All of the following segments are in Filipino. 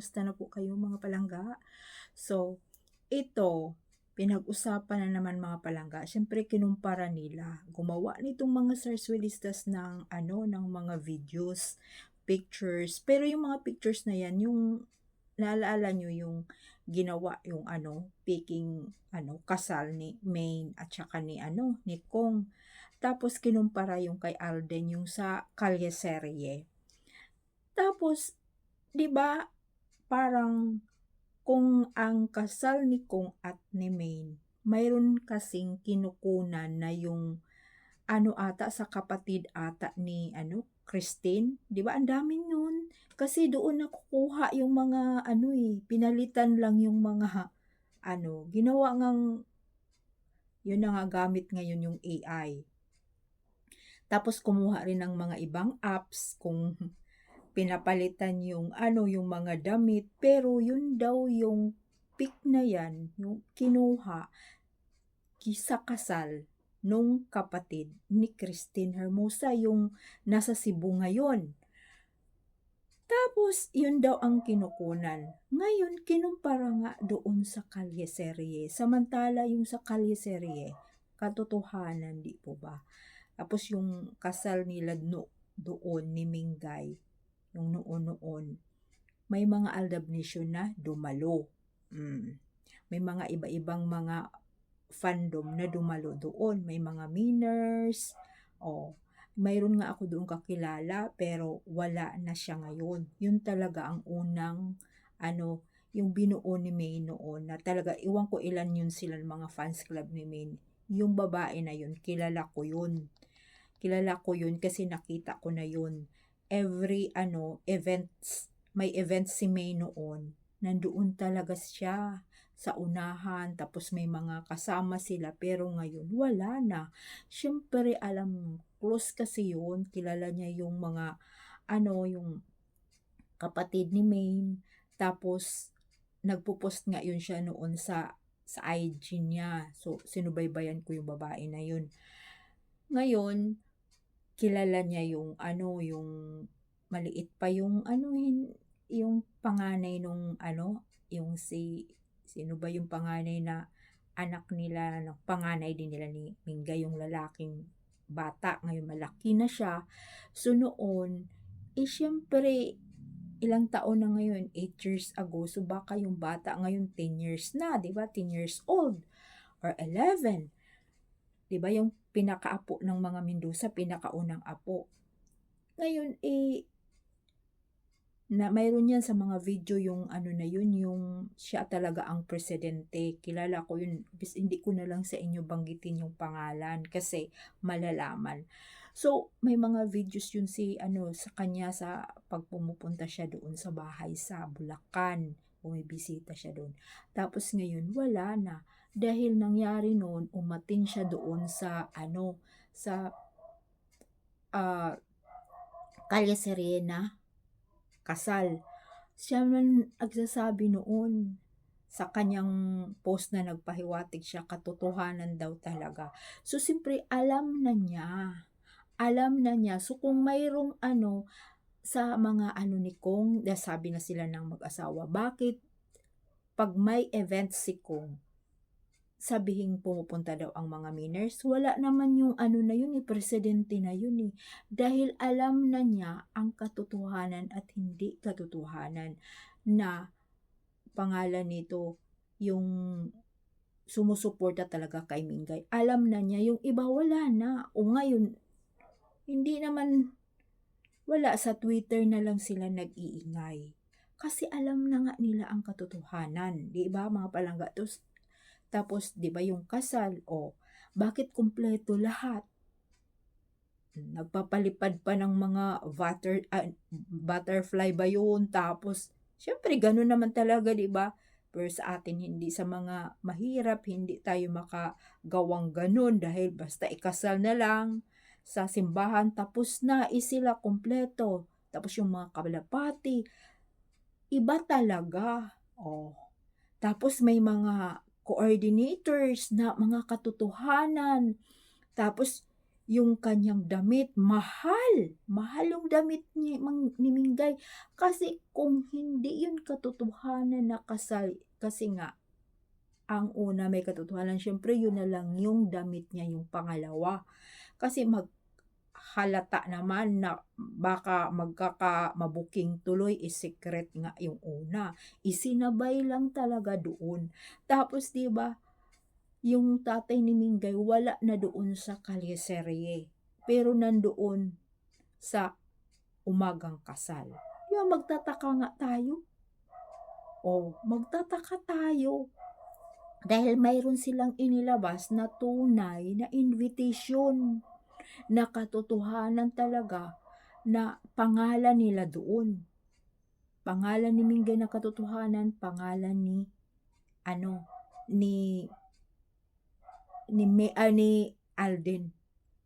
Kumusta na po kayo mga palangga? So, ito, pinag-usapan na naman mga palangga. Siyempre, kinumpara nila. Gumawa nitong mga sarsuelistas ng, ano, ng mga videos, pictures. Pero yung mga pictures na yan, yung, naalala nyo yung ginawa yung ano, picking, ano, kasal ni Maine at saka ni, ano, ni Kong. Tapos, kinumpara yung kay Alden, yung sa Kalye Serie. Tapos, 'di ba, parang kung ang kasal ni Kong at ni Maine, mayroon kasing kinukunan na yung ano ata sa kapatid ata ni ano, Christine, 'di ba? Ang dami nun. Kasi doon nakukuha yung mga ano eh, pinalitan lang yung mga ano, ginawa ngang yun na nga gamit ngayon yung AI. Tapos kumuha rin ng mga ibang apps kung pinapalitan yung ano, yung mga damit, pero yun daw yung pic na yan, yung kinuha sa kasal nung kapatid ni Christine Hermosa, yung nasa Cebu ngayon. Tapos, yun daw ang kinukunan. Ngayon, kinumpara nga doon sa Kalye Serie. Samantala, yung sa Kalye Serie, katotohanan, di po ba? Tapos, yung kasal nila no, doon ni Mingay, yung noon-noon, may mga aldabnisyon na dumalo. Mm. May mga iba-ibang mga fandom na dumalo doon. May mga miners. Oh, mayroon nga ako doon kakilala pero wala na siya ngayon. Yun talaga ang unang ano, yung binuo ni May noon na talaga, iwan ko ilan yun sila mga fans club ni May. Yung babae na yun, kilala ko yun. Kilala ko yun kasi nakita ko na yun every ano events may event si May noon. Nandoon talaga siya sa unahan tapos may mga kasama sila pero ngayon wala na. Syempre alam close kasi yun. Kilala niya yung mga ano yung kapatid ni May. Tapos nagpo-post nga yun siya noon sa sa IG niya. So sinubaybayan ko yung babae na yun. Ngayon kilala niya yung ano, yung maliit pa yung ano, yung panganay nung ano, yung si, sino ba yung panganay na anak nila, no, panganay din nila ni Mingga, yung lalaking bata, ngayon malaki na siya. So noon, eh syempre, ilang taon na ngayon, 8 years ago, so baka yung bata ngayon 10 years na, di ba? 10 years old or 11. Di ba yung pinakaapo ng mga Mendoza, pinakaunang apo. Ngayon, eh, na mayroon yan sa mga video yung ano na yun, yung siya talaga ang presidente. Kilala ko yun. Hindi ko na lang sa inyo banggitin yung pangalan kasi malalaman. So, may mga videos yun si ano sa kanya sa pagpumupunta siya doon sa bahay sa Bulacan. Bumibisita siya doon. Tapos ngayon, wala na dahil nangyari noon umatin siya doon sa ano sa uh, Kalye Serena kasal siya man nagsasabi noon sa kanyang post na nagpahiwatig siya katotohanan daw talaga so simpre alam na niya alam na niya so kung mayroong ano sa mga ano ni Kong sabi na sila ng mag-asawa bakit pag may event si Kong sabihin pumupunta daw ang mga miners. Wala naman yung ano na yun, eh, presidente na yun eh. Dahil alam na niya ang katotohanan at hindi katotohanan na pangalan nito yung sumusuporta talaga kay Mingay. Alam na niya, yung iba wala na. O ngayon, hindi naman wala sa Twitter na lang sila nag-iingay. Kasi alam na nga nila ang katotohanan. Di ba mga palangga? Tapos tapos, di ba yung kasal, o, bakit kumpleto lahat? Nagpapalipad pa ng mga butter, uh, butterfly ba yun? Tapos, syempre, ganun naman talaga, di ba? Pero sa atin, hindi sa mga mahirap, hindi tayo makagawang ganun dahil basta ikasal na lang sa simbahan, tapos na, isila kompleto. Tapos yung mga kabalapati, iba talaga. Oh. Tapos may mga coordinators na mga katotohanan. Tapos, yung kanyang damit, mahal. Mahal yung damit ni, mang, ni Mingay. Kasi kung hindi yun katotohanan na kasal, kasi nga, ang una may katotohanan, syempre yun na lang yung damit niya yung pangalawa. Kasi mag halata naman na baka magkaka mabuking tuloy is secret nga yung una. Isinabay lang talaga doon. Tapos 'di ba yung tatay ni Mingay wala na doon sa kalyeserye. Pero nandoon sa umagang kasal. Ba magtataka nga tayo? O, magtataka tayo. Dahil mayroon silang inilabas na tunay na invitation na katotohanan talaga na pangalan nila doon. Pangalan ni Mingay na katotohanan, pangalan ni ano ni ni Me, ah, ni Alden.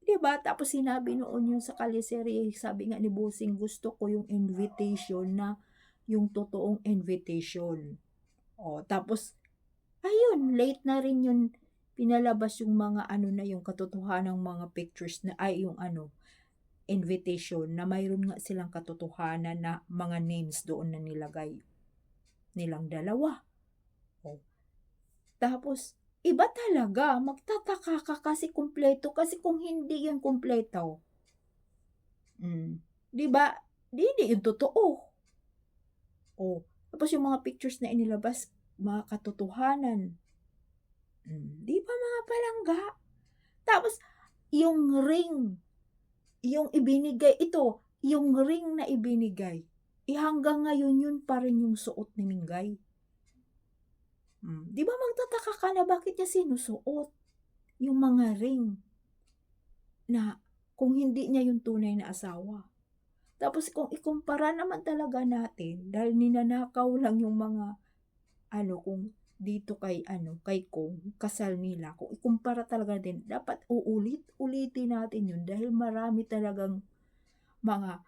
'Di ba? Tapos sinabi noon yung sa kaliseri, sabi nga ni Busing, gusto ko yung invitation na yung totoong invitation. O, tapos ayun, late na rin yun pinalabas yung mga ano na yung katotohanan ng mga pictures na ay yung ano invitation na mayroon nga silang katotohanan na mga names doon na nilagay nilang dalawa. Oh. Tapos iba talaga, magtataka ka kasi kumpleto kasi kung hindi yun kumpleto. Mm, 'di ba? Di, di yun totoo. Oh, tapos yung mga pictures na inilabas, mga katotohanan. Mm, di mga palangga? Tapos, yung ring, yung ibinigay, ito, yung ring na ibinigay, eh hanggang ngayon yun pa rin yung suot ni Mingay. Hmm. Di ba magtataka ka na bakit niya sinusuot yung mga ring na kung hindi niya yung tunay na asawa. Tapos kung ikumpara naman talaga natin, dahil ninanakaw lang yung mga ano kung dito kay ano kay Kong kasal nila kung ikumpara talaga din. Dapat uulit ulitin natin yun dahil marami talagang mga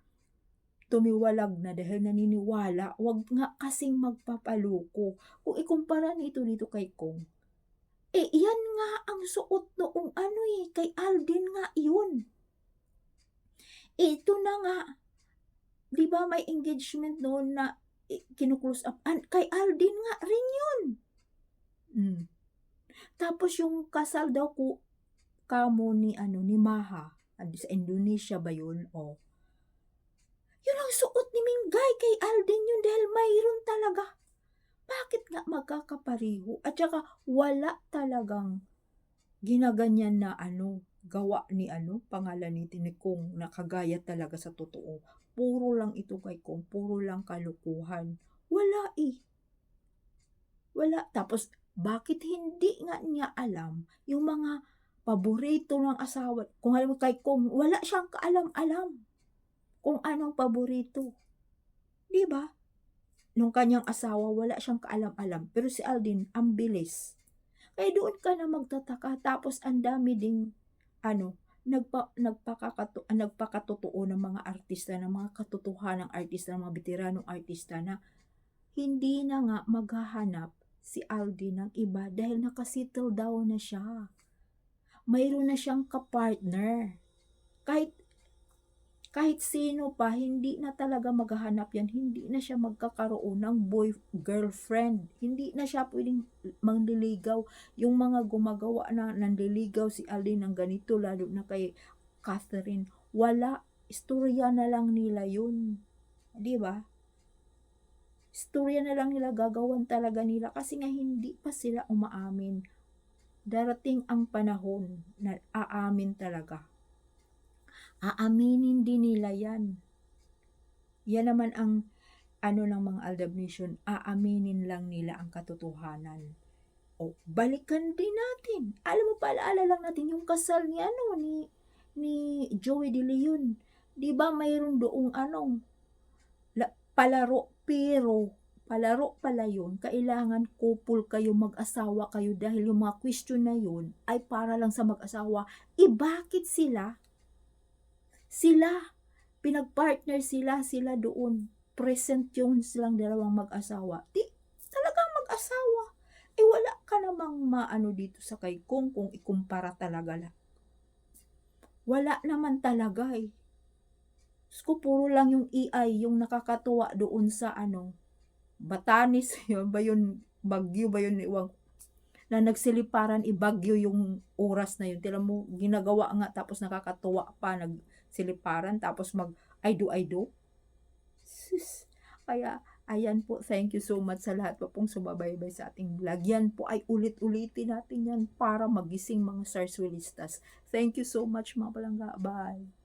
tumiwalag na dahil naniniwala. Wag nga kasing magpapaluko kung ikumpara nito dito kay Kong eh yan nga ang suot noong ano eh kay Alden nga yun. Ito na nga. Di ba may engagement noon na eh, kinuklose up? An- kay Alden nga rin yun Mm. Tapos yung kasal daw ko kamo ni ano ni Maha, sa Indonesia ba yun? O. Yun ang suot ni Mingay kay Alden yun dahil mayroon talaga. Bakit nga magkakapariho? At saka wala talagang ginaganyan na ano, gawa ni ano, pangalan ni Tinikong na kagaya talaga sa totoo. Puro lang ito kay Kong, puro lang kalukuhan. Wala eh. Wala. Tapos bakit hindi nga niya alam yung mga paborito ng asawa? Kung alam mo kay Kong, wala siyang kaalam-alam kung anong paborito. Di ba? Nung kanyang asawa, wala siyang kaalam-alam. Pero si Aldin, ang bilis. Kaya doon ka na magtataka. Tapos ang dami ding, ano, nagpa, nagpakakato, nagpakatotoo ng mga artista, ng mga katotohanan ng artista, ng mga veteranong artista na hindi na nga maghahanap si Aldi ng iba dahil nakasettle daw na siya. Mayroon na siyang kapartner. Kahit kahit sino pa, hindi na talaga maghahanap yan. Hindi na siya magkakaroon ng boy, girlfriend. Hindi na siya pwedeng mangliligaw. Yung mga gumagawa na nanliligaw si Aldi ng ganito, lalo na kay Catherine, wala. Istorya na lang nila yun. Di ba? Storya na lang nila gagawan talaga nila kasi nga hindi pa sila umaamin. Darating ang panahon na aamin talaga. Aaminin din nila yan. Yan naman ang ano ng mga Aldab aaminin lang nila ang katotohanan. O, balikan din natin. Alam mo, paalaala lang natin yung kasal ni ano, ni, ni Joey De Leon. Di ba mayroon doong ano, la, palaro pero, palaro pala yun, kailangan couple kayo, mag-asawa kayo dahil yung mga question na yun ay para lang sa mag-asawa. E bakit sila? Sila, pinag-partner sila, sila doon. Present yung silang dalawang mag-asawa. Di, talagang mag-asawa. Eh wala ka namang maano dito sa kay kung kung ikumpara talaga lang. wala naman talaga, eh. Diyos ko puro lang yung AI yung nakakatuwa doon sa ano, Batanes, yun ba yun, Baguio ba yun, ewan ko, na nagsiliparan, Baguio yung oras na yun. Tignan mo, ginagawa nga tapos nakakatuwa pa, nagsiliparan tapos mag I do, I do. Sus, kaya ayan po, thank you so much sa lahat po pong sumabaybay sa ating vlog. Yan po ay ulit-ulitin natin yan para magising mga sarsuelistas. Thank you so much mga palangga. Bye.